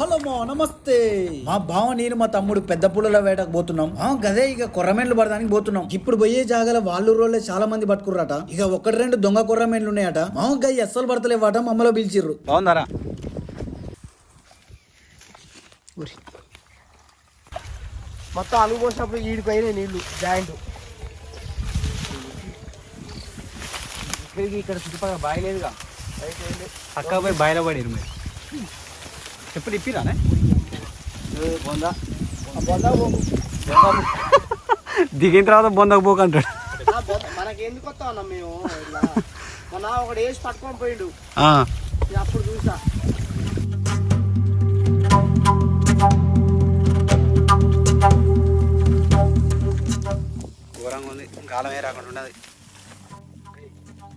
Hello మా నమస్తే. మా బావ నేను మా తమ్ముడు పెద్ద పుల్లల వేటకు పోతున్నాం. ఆ గదే ఇక కొర్రమేన్లు పడడానికి పోతున్నాం. ఇప్పుడు పోయే జాగాల వాళ్ళు రోళ్ళే చాలా మంది పట్టుకుర్రట ఇక ఒకటి రెండు దొంగ కొర్రమేన్లు ఉన్నాయట. మా గయ్య అస్సలు పడతలేవాట మమ్మలో పిలిచిర్రు. బాగుందారా మొత్తం అలుగు పోసినప్పుడు ఈడిపోయినాయి నీళ్ళు జాయింట్. ఇక్కడికి ఇక్కడ చుట్టుపక్కల బావి లేదుగా పక్క పోయి బాయిలో పడిరు మీరు. ఎప్పుడు ఇప్పిరానే? దిగిన తర్వాత బొందకు పోకు అంటాడు మనకి ఎందుకు వస్తా ఉన్నాం మేము మొన్న ఒకడు వేసి పట్టుకొని పోయిండు. నేను అప్పుడు చూసా. ఘోరంగా ఉంది. కాలమే రాకుండా ఉన్నది.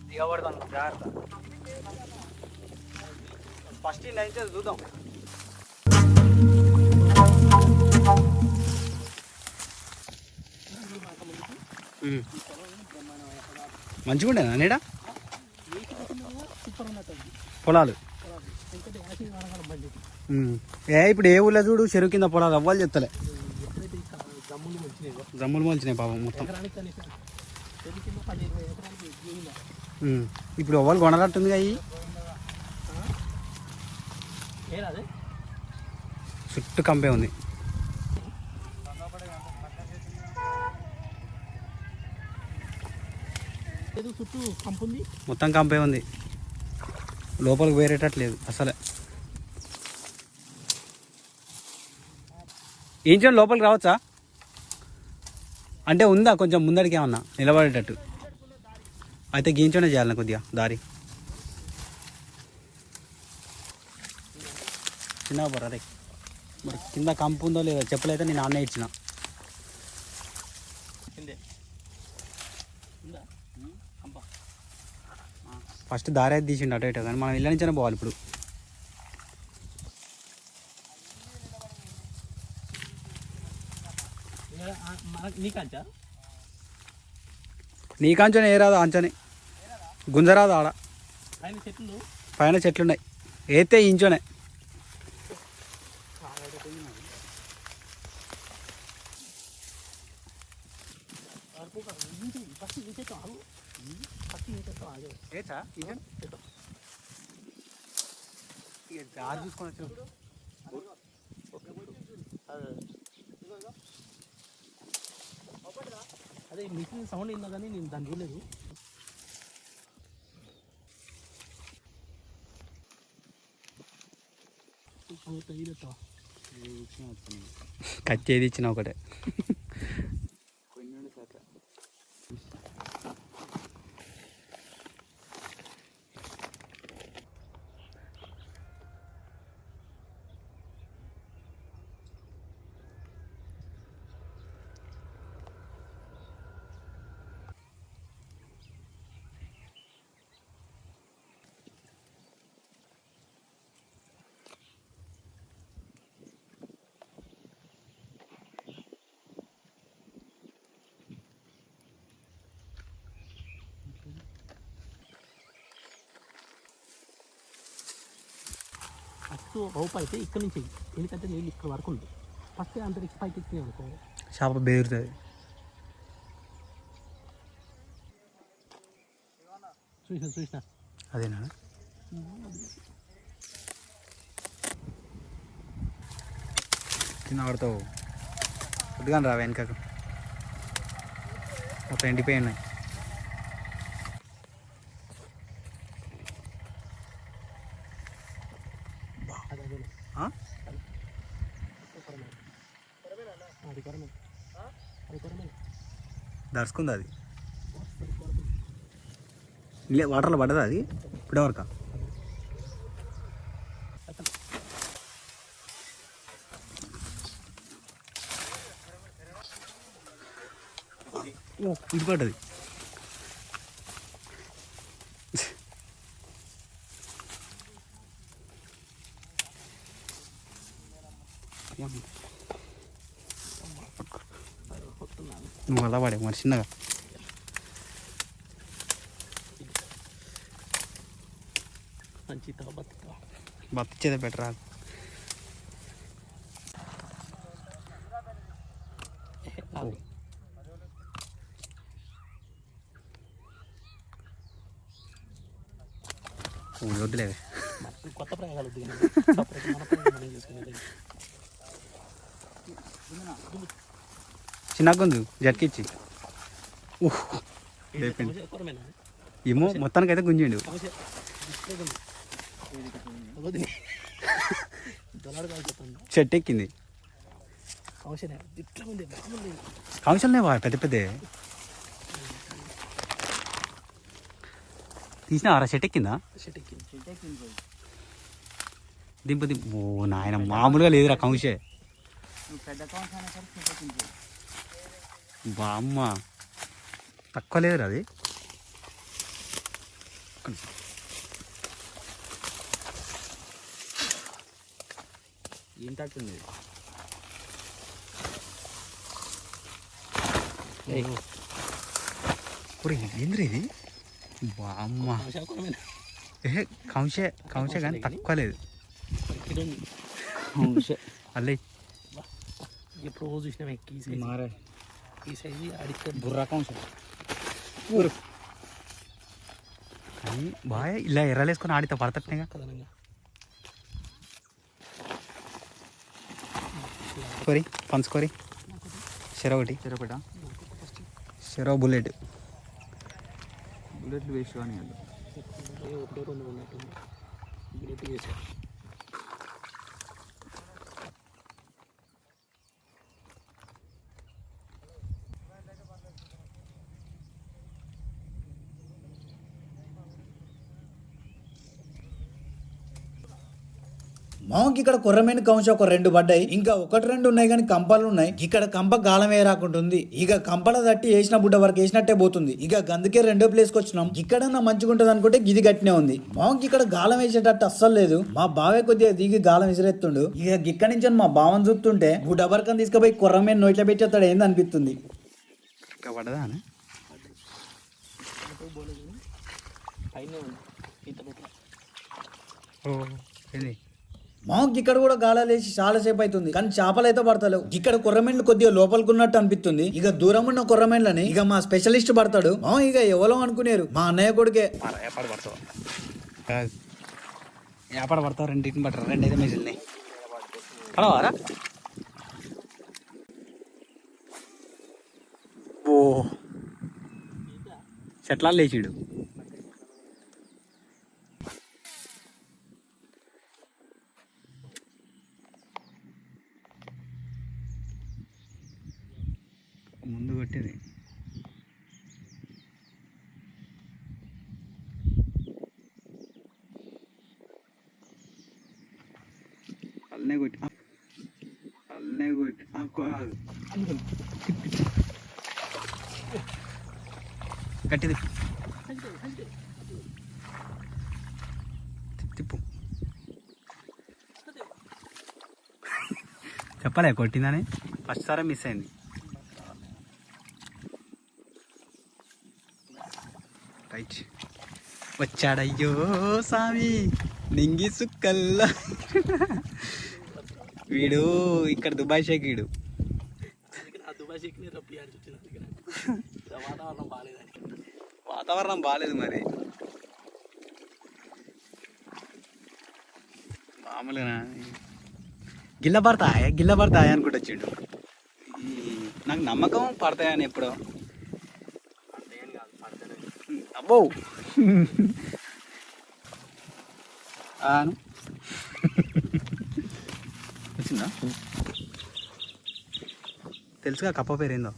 దిగబడతాను. జాగ్రత్త. ఫస్ట్ నైతే చూద్దాం. మంచిగా ఉండేనా నీడ? పొలాలు. ఏ ఇప్పుడు ఏ ఊళ్ళో చూడు చెరువు కింద పొలాలు అవ్వాలి చెప్తలే. జమ్ములు మొలిచినాయి పాపం మొత్తం. ఇప్పుడు అవ్వాలి కొనరట్టుంది అయ్యి చుట్టూ కంపే ఉంది. చుట్టూ మొత్తం కంపే ఉంది. లోపలికి వేరేటట్లేదు అసలే. ఏంచండి లోపలికి రావచ్చా? అంటే ఉందా కొంచెం ముందడికి ఏమన్నా? నిలబడేటట్టు. అయితే గీంచనే చేయాలి కొద్దిగా దారి. చిన్న బొర్ర మరి కింద కంపు ఉందో లేదో చెప్పలైతే నేను అన్నే ఇచ్చిన. ఫస్ట్ దారి తీసిండు అటు ఇటు కానీ మనం ఇళ్ళ నుంచే పోవాలి ఇప్పుడు. నీకంచా నీ కాంచనే ఏ రాదు అంచనే గుంజరాదు ఆడ. పైన చెట్లు. పైన చెట్లున్నాయి. ఏతే ఇంచోనే. చూసుకొని అదే మిషన్ సౌండ్ అయిందా కానీ నేను దాన్ని చూడలేదు. కచ్చి ఏది ఇచ్చిన ఒకటే. ఫస్ట్ రూప అయితే ఇక్కడ నుంచి. ఎందుకంటే నీళ్ళు ఇక్కడ వరకు ఉంది. ఫస్ట్ అంతరిక్ష పైకి ఎక్కినాయి అనుకో. చేప బేరుతుంది చూసిన చూసిన? అదేనా? చిన్న ఆడుతావు. కొద్దిగా రా వెనకకు. మొత్తం ఎండిపోయి ఉన్నాయి అది అదే ఆ? అది కొరమే అది అది? లే వాటర్లో పడ్డదా అది? ఇప్పుడే వరకా? ఇది పడ్డది. నువ్వు అలా పడే మరి చిన్నగా బతిచ్చేదే బెటర్ రాదు వద్దులేవే కొత్త ప్రయోగాలు దిగిన చిన్నగుంది. జట్కిచ్చి. ఏమో మొత్తానికి అయితే గుంజిండు. చెట్టు ఎక్కింది కౌశలనే వా పెద్ద పెద్ద. తీసిన ఆరా చెట్టు ఎక్కిందా దింపు దింపు. ఓ నాయన మామూలుగా లేదురా కౌశే పెద్ద బామ్మ తక్కువ లేదురా అది. ఏం తట్టుంది ఏందిరా ఇది? బామ్మ కౌంశే కౌంశే కానీ తక్కువ లేదు. అల్లే. ఎప్పుడు రోజు చూసినామే ఈ సైజు మారే ఈ సైజు అడిగితే బుర్రా కౌంశే కానీ బాగా ఇలా ఎర్రలేసుకొని ఆడితే పడతట్టుగా కదనంగా కొరి పంచుకోరి చెర ఒకటి చెరపట చెరవ బుల్లెట్ బుల్లెట్లు వేస్ట్ కానీ కాదు ఒకటో మామకి ఇక్కడ కొర్రమైన కంశ ఒక రెండు పడ్డాయి. ఇంకా ఒకటి రెండు ఉన్నాయి కానీ కంపలు ఉన్నాయి. ఇక్కడ కంప గాలం ఏ రాకుంటుంది. ఇక కంపల తట్టి వేసిన బుడ్డ వరకు వేసినట్టే పోతుంది. ఇక అందుకే రెండో ప్లేస్కి వచ్చినాం. ఇక్కడన్నా మంచిగా ఉంటుంది అనుకుంటే గిది గట్టినే ఉంది. మామకి ఇక్కడ గాలం వేసేటట్టు అస్సలు లేదు. మా బావే కొద్దిగా దిగి గాలం విసిరెత్తుండు ఇక ఇక్కడి నుంచి మా బావని చూస్తుంటే బుడ్డ వరకు తీసుకుపోయి కొర్రమైన నోట్ల పెట్టేస్తాడు ఏంది అనిపిస్తుంది. ఇంకా పడదా పైన మాకు ఇక్కడ కూడా గాలాలేసి చాలా సేపు అవుతుంది. కానీ చేపలు అయితే పడతలేవు. ఇక్కడ కొర్రమెండ్లు కొద్దిగా లోపలికున్నట్టు అనిపిస్తుంది. ఇక దూరం ఉన్న కొర్రమెండ్లని ఇక మా స్పెషలిస్ట్ పడతాడు. మా ఇక ఎవరో అనుకునేరు. మా అన్నయ్య కొడుకే. ఏపడ పడతావు రెండింటిని పట్టరు. రెండైతే మిగిలినాయి. పడవారా ఓ. చెట్లా లేచిడు. ముందు కొట్టేది. అల్లనే కొట్టి అల్లనే కొట్టి గట్టిది తిప్పు. చెప్పలే కొట్టిందని. ఫస్ట్ సారే మిస్ అయింది. రైట్ వచ్చాడయ్యో స్వామి నింగి సుక్కల్లా. వీడు ఇక్కడ దుబాయ్ షేక్ వీడు. వాతావరణం బాగాలేదు మరి. మామూలుగా గిల్ల పడతాయా? గిల్ల పడతాయా అనుకుంటూ వచ్చిండు. నాకు నమ్మకం పడతాయని ఎప్పుడో? అబ్బో ఆను. వచ్చిందా తెలుసుగా కప్ప పేరు ఏందో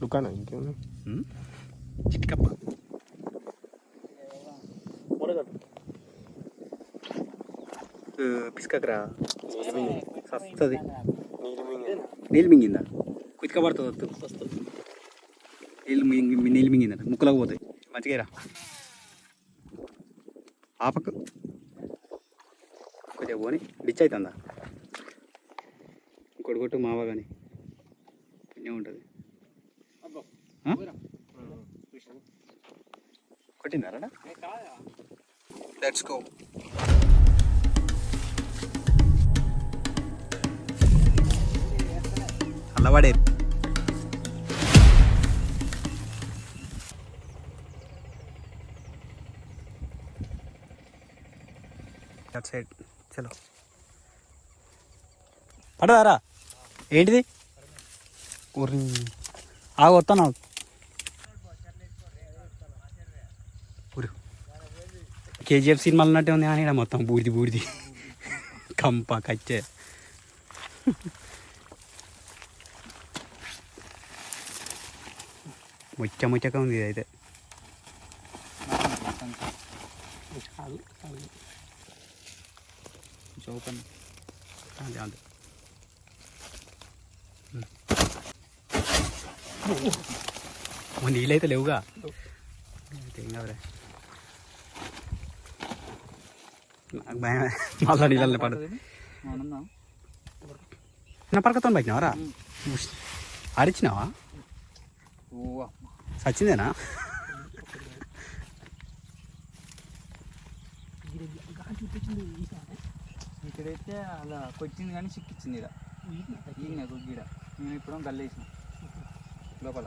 దుకాణం ఇంకేముంది ఉమ్? చిట్టి కప్ప మురగదు పిసుకకరా సస్తుంది నీళ్ళు మింగిందా కుతిక పడుతుంది వస్తుంది నీళ్ళు మింగి నీళ్ళు మింగిందట ముక్కలకు పోతాయి మంచిగా రా ఆపకు కొద్దిగా పోని డిచ్ అవుతుందా ఇంకోటి కొట్టు మావా కానీ పుణ్యం ఉంటుంది. ఆ? కొట్టిందా లెట్స్ గో. అల్లవాడే. అటు సైడ్ చలో పడదారా ఏంటిది? ఊరి ఆగు వస్తాను ఆగు. ఊరు కేజీఎఫ్ సినిమాలు ఉన్నట్టే ఉంది కానీ మొత్తం బూడిది బూడిది. కంప కచ్చే. ముచ్చ ముచ్చగా ఉంది ఇది అయితే కాదు కాదు ఓపెన్. అదే అదే నీళ్ళైతే లేవుగా. ఏం కాదులే. నాకు భయం. మళ్ళా నీళ్ళని పడదు. నా పరకతో పట్టినావరా ఓ సచ్చిందేనా? చూపించింది ఇక్కడైతే అలా కొట్టింది కానీ చిక్కిచ్చింది ఇక్కడ ఈయన గుగ్గిడ నేను ఇప్పుడు గల్లేసిన. లోపల.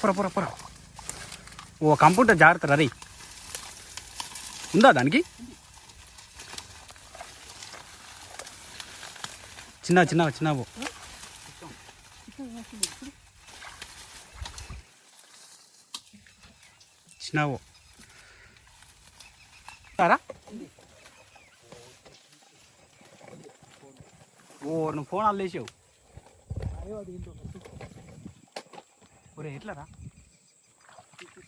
పొర పొర పొర. ఓ కంప్యూటర్ జాగ్రత్త రీ ఉందా దానికి? చిన్న చిన్న చిన్న పో సారా ఓ నువ్వు ఫోన్ అల్లేసావు ఒరే ఎట్లారా?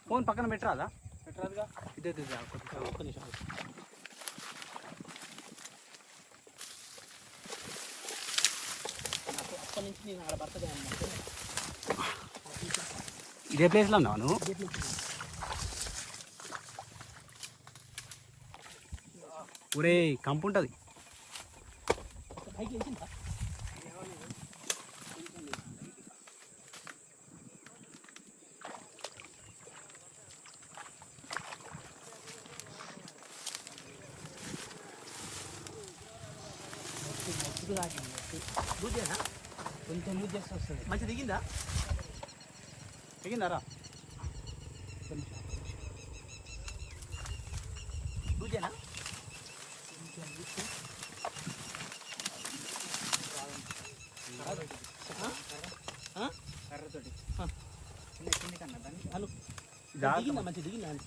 ఫోన్ పక్కన పెట్టరాదా? పెట్టరాదుగా. ఇదే ఒక్క నిమిషం. ఇదే ప్లేస్లో ఉన్నావు నువ్వు గేట్ నుంచి ఒరే కంపు ఉంటుంది కొంచెం లూజ్ చేస్తే వస్తుంది మంచి దిగిందా దిగిందారా కొంచెం కర్రతోటి ఆ. చిన్న చిన్న కన్నా దాన్ని హలో జాగ్రత్త. దిగిందా మంచి దిగిందా అని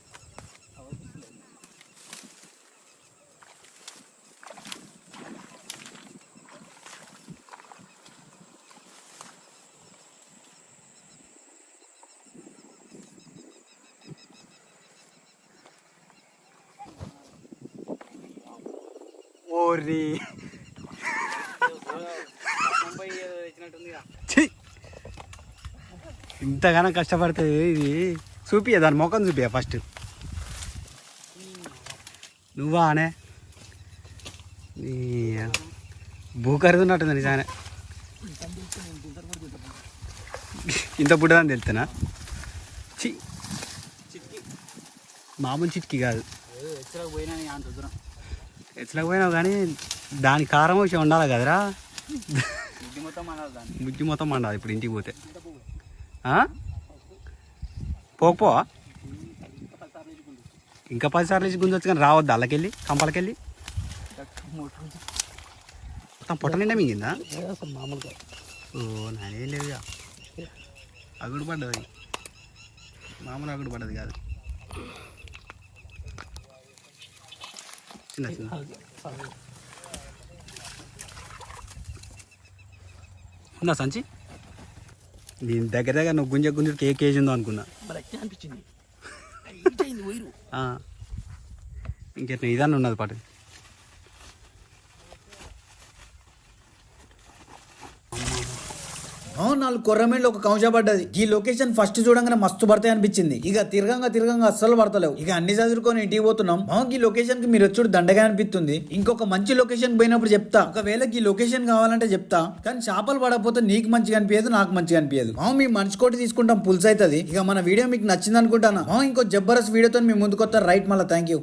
ఇంతగానో కష్టపడుతుంది ఇది. చూపియ దాని ముఖం చూపియ ఫస్ట్ నువ్వా అనే? నీ భూకరుదున్నట్టుంది నిజానే. ఇంత బుడ్డదని తెలుతున్నా చి మామూలు చిట్కి కాదు. ఎట్లా పోయినావు కానీ దాని కారం వచ్చి ఉండాలి కదరా? ముజ్జు మొత్తం మండాలి ఇప్పుడు ఇంటికి పోతే. పోకపో? ఇంకా పది సార్లు వేసి గుంజొచ్చు కానీ రావద్దు అల్లకెళ్ళి? కంపలకెళ్ళి? మొత్తం పొట్ట నిండా మింగిందా? మామూలుగా ఓ నానేం లేదుగా. అగుడు పడ్డది. మామూలు అగుడు పడ్డది కాదు. చిన్న చిన్న. ఉందా సంచి? దీని దగ్గర దగ్గర నువ్వు గుంజ గుంజకి ఏ కేజీ ఉందో అనుకున్నా. మరి అట్లా అనిపించింది. వైరు. ఇంకెట్లా ఇదాన్ని ఉన్నది పాటు నాలుగు కొర్రమేళ్ళు ఒక కౌంచ పడ్డది. ఈ లొకేషన్ ఫస్ట్ చూడంగానే మస్తు పడతాయి అనిపించింది. ఇక తిరగంగా తిరగంగా అస్సలు పడతలేవు. ఇక అన్ని చదువుకొని ఇంటికి పోతున్నాం. మా ఈ లొకేషన్కి మీరు వచ్చుడు దండగా అనిపిస్తుంది. ఇంకొక మంచి లొకేషన్ పోయినప్పుడు చెప్తా. ఒకవేళ ఈ లొకేషన్ కావాలంటే చెప్తా. కానీ చేపలు పడకపోతే నీకు మంచిగా అనిపించదు నాకు మంచిగా అనిపించదు మా మీ మనిషి కోటి తీసుకుంటాం పులుసు అవుతుంది ఇక మన వీడియో మీకు నచ్చింది అనుకుంటానా ఇంకో జబ్బరస్ వీడియోతో మీ ముందుకు వస్తారు రైట్ మళ్ళీ థ్యాంక్ యూ